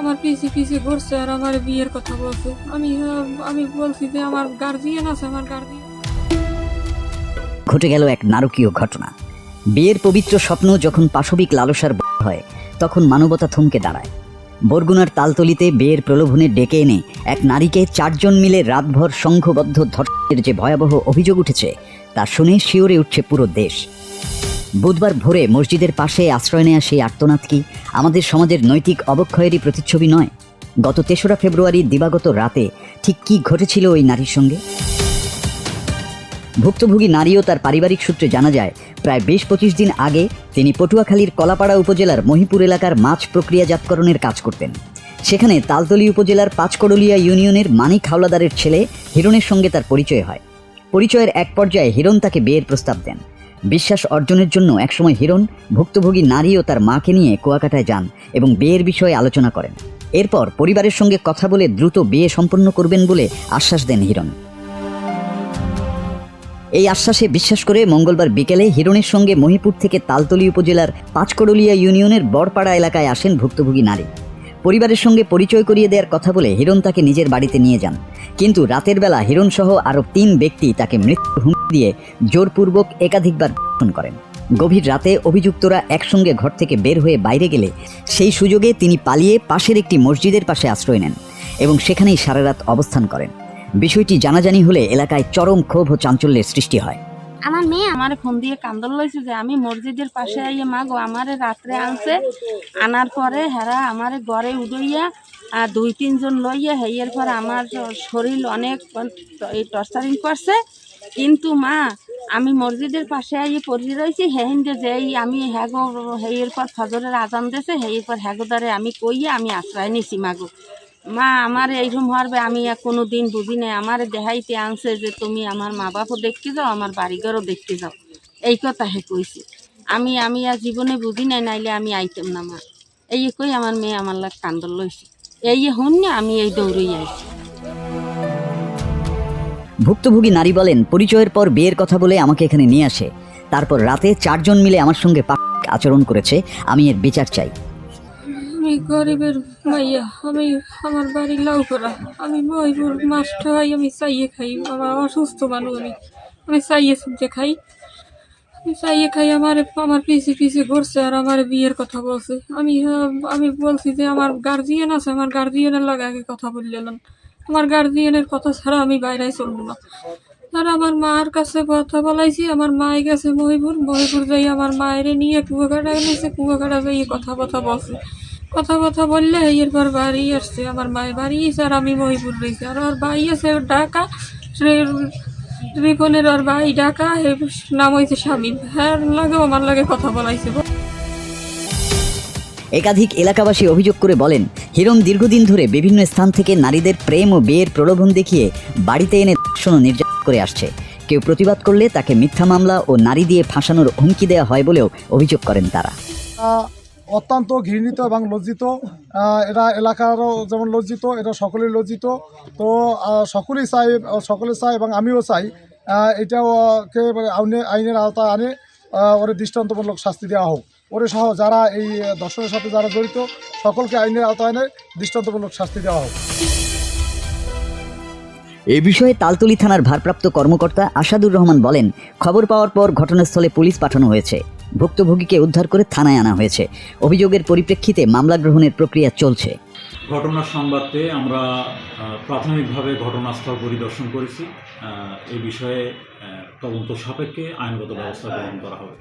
আমার পিছে পিছে ঘুরছে আর আমার বিয়ের কথা বলছে। আমি আমি বলছি যে আমার গার্জিয়ান আছে, আমার গার্জিয়ান ঘটে গেল এক নারকীয় ঘটনা। বিয়ের পবিত্র স্বপ্ন যখন পাশবিক লালসার হয়, তখন মানবতা থমকে দাঁড়ায়। বরগুনার তালতলিতে বিয়ের প্রলোভনে ডেকে এনে এক নারীকে চারজন মিলে রাতভর সংঘবদ্ধ ধর্ষণের যে ভয়াবহ অভিযোগ উঠেছে, তা শুনে শিওরে উঠছে পুরো দেশ। বুধবার ভোরে মসজিদের পাশে আশ্রয় নেয়া সেই আর্তনাদ কি আমাদের সমাজের নৈতিক অবক্ষয়েরই প্রতিচ্ছবি নয়? গত তেসরা ফেব্রুয়ারি দিবাগত রাতে ঠিক কি ঘটেছিল ওই নারীর সঙ্গে? ভুক্তভোগী নারীও তার পারিবারিক সূত্রে জানা যায়, প্রায় বেশ পঁচিশ দিন আগে তিনি পটুয়াখালীর কলাপাড়া উপজেলার মহিপুর এলাকার মাছ প্রক্রিয়াজাতকরণের কাজ করতেন। সেখানে তালতলি উপজেলার পাঁচকড়লিয়া ইউনিয়নের মানিক হাওলাদারের ছেলে হিরণের সঙ্গে তার পরিচয় হয়। পরিচয়ের এক পর্যায়ে হিরণ তাকে বিয়ের প্রস্তাব দেন। বিশ্বাস অর্জনের জন্য একসময় হিরণ ভুক্তভোগী নারী ও তার মাকে নিয়ে কুয়াকাটায় যান এবং বিয়ের বিষয়ে আলোচনা করেন। এরপর পরিবারের সঙ্গে কথা বলে দ্রুত বিয়ে সম্পন্ন করবেন বলে আশ্বাস দেন হিরণ। এই আশ্বাসে বিশ্বাস করে মঙ্গলবার বিকেলে হিরণের সঙ্গে মহিপুর থেকে তালতলি উপজেলার পাঁচকড়লিয়া ইউনিয়নের বড়পাড়া এলাকায় আসেন ভুক্তভোগী নারী। পরিবারের সঙ্গে পরিচয় করিয়ে দেওয়ার কথা বলে হিরণ তাকে নিজের বাড়িতে নিয়ে যান। কিন্তু রাতের বেলা হিরণ সহ আরও তিন ব্যক্তি তাকে মৃত্যু হুমকি দিয়ে জোরপূর্বক একাধিকবার ধর্ষণ করেন। গভীর রাতে অভিযুক্তরা একসঙ্গে ঘর থেকে বের হয়ে বাইরে গেলে সেই সুযোগে তিনি পালিয়ে পাশের একটি মসজিদের পাশে আশ্রয় নেন এবং সেখানেই সারা রাত অবস্থান করেন। বিষয়টি জানাজানি হলে এলাকায় চরম ক্ষোভ ও চাঞ্চল্যের সৃষ্টি হয়। আমার মেয়ে আমার ফোন দিয়ে কান্দল লইছে যে আমি মসজিদের পাশে আইয়ে মা গো, আমারে রাত্রে আনছে। আনার পরে হেরা আমার ঘরে উড়াইয়া আর দুই, তিনজন লইয়া হেয়ের পর আমার শরীর অনেক এই টর্চারিং করছে। কিন্তু মা, আমি মসজিদের পাশে আইয়ে পড়ে রয়েছি হেহিন্দে যেই আমি হ্যাগো হেয়ের পর ফজরের আজান দিয়েছে হেয়ের পর হ্যাগোদারে আমি কইয়া আমি আশ্রয় নিছি মাগো মা, আমার এইরকম হওয়ার আমি আর কোনো দিন বুঝি নাই। আমার দেহাইতে আনছে যে, তুমি আমার মা বাপও দেখতে যাও, আমার বাড়িঘরও দেখতে যাও। এই কথা হে কইছে। আমি আমি আর জীবনে বুঝি নাই, নাইলে আমি আইতাম না, মা। এই কই আমার মেয়ে আমার লাগ কান্দল লইছে। এই হন না, আমি এই দৌড়ই আইছি। ভুক্তভোগী নারী বলেন, পরিচয়ের পর বিয়ের কথা বলে আমাকে এখানে নিয়ে আসে। তারপর রাতে চারজন মিলে আমার সঙ্গে পাক আচরণ করেছে, আমি এর বিচার চাই। আমি গরিবের মাইয়া, আমি আমার বাড়ি লাউকরা আমি মহিপুর মাছটা খাই আমি চাইয়ে খাই, আমার অসুস্থ মানুষ আমি আমি চাইয়ে শুনতে খাই। আমি চাইয়ে খাই, আমার আমার পিছে পিছে ঘুরছে আর আমার বিয়ের কথা বলছে। আমি আমি বলছি যে আমার গার্জিয়ান আছে, আমার গার্জিয়ানের লাগে আগে কথা বললেন আমার গার্জিয়ানের কথা ছাড়া আমি বাইরে চলবো না। আর আমার মার কাছে কথা বলাইছি, আমার মায়ের কাছে মহিপুর মহিপুর যাই আমার মায়ের নিয়ে কুয়াকাটা নিয়েছে কুয়াকাটা যাই কথা কথা বলছে। কথা কথা বললে এরপর বাড়ি আসছে আমার মায়ের বাড়ি এসে আর আমি মহিপুর রয়েছি। আর ওর ভাই আছে ঢাকা রে- রিপনের ওর ভাই ঢাকা হে নাম হয়েছে স্বামী হ্যাঁ লাগে আমার লাগে কথা বলাইছে। একাধিক এলাকাবাসী অভিযোগ করে বলেন হিরণ দীর্ঘদিন ধরে বিভিন্ন স্থান থেকে নারীদের প্রেম ও বিয়ের প্রলোভন দেখিয়ে বাড়িতে এনে ও নির্যাতন করে আসছে। কেউ প্রতিবাদ করলে তাকে মিথ্যা মামলা ও নারী দিয়ে ফাঁসানোর হুমকি দেওয়া হয় বলেও অভিযোগ করেন তারা। অত্যন্ত ঘৃণিত এবং লজ্জিত। এরা এলাকারও যেমন লজ্জিত এটা সকলেই লজ্জিত। তো সকলেই চাই সকলে চাই এবং আমিও চাই এটাও কে আইনে আইনের আওতায় আনে ওরে দৃষ্টান্তমূলক শাস্তি দেওয়া হোক। ওরে সহ যারা এই দর্শনের সাথে যারা জড়িত, সকলকে আইনের আওতায় এনে দৃষ্টান্তমূলক শাস্তি দেওয়া হোক। এ বিষয়ে তালতলি থানার ভারপ্রাপ্ত কর্মকর্তা আসাদুর রহমান বলেন, খবর পাওয়ার পর ঘটনাস্থলে পুলিশ পাঠানো হয়েছে। ভুক্তভোগীকে উদ্ধার করে থানায় আনা হয়েছে। অভিযোগের পরিপ্রেক্ষিতে মামলা গ্রহণের প্রক্রিয়া চলছে। ঘটনার সংবাদে আমরা প্রাথমিকভাবে ঘটনাস্থল পরিদর্শন করেছি। এ বিষয়ে তদন্ত সাপেক্ষে আইনগত ব্যবস্থা গ্রহণ করা হবে।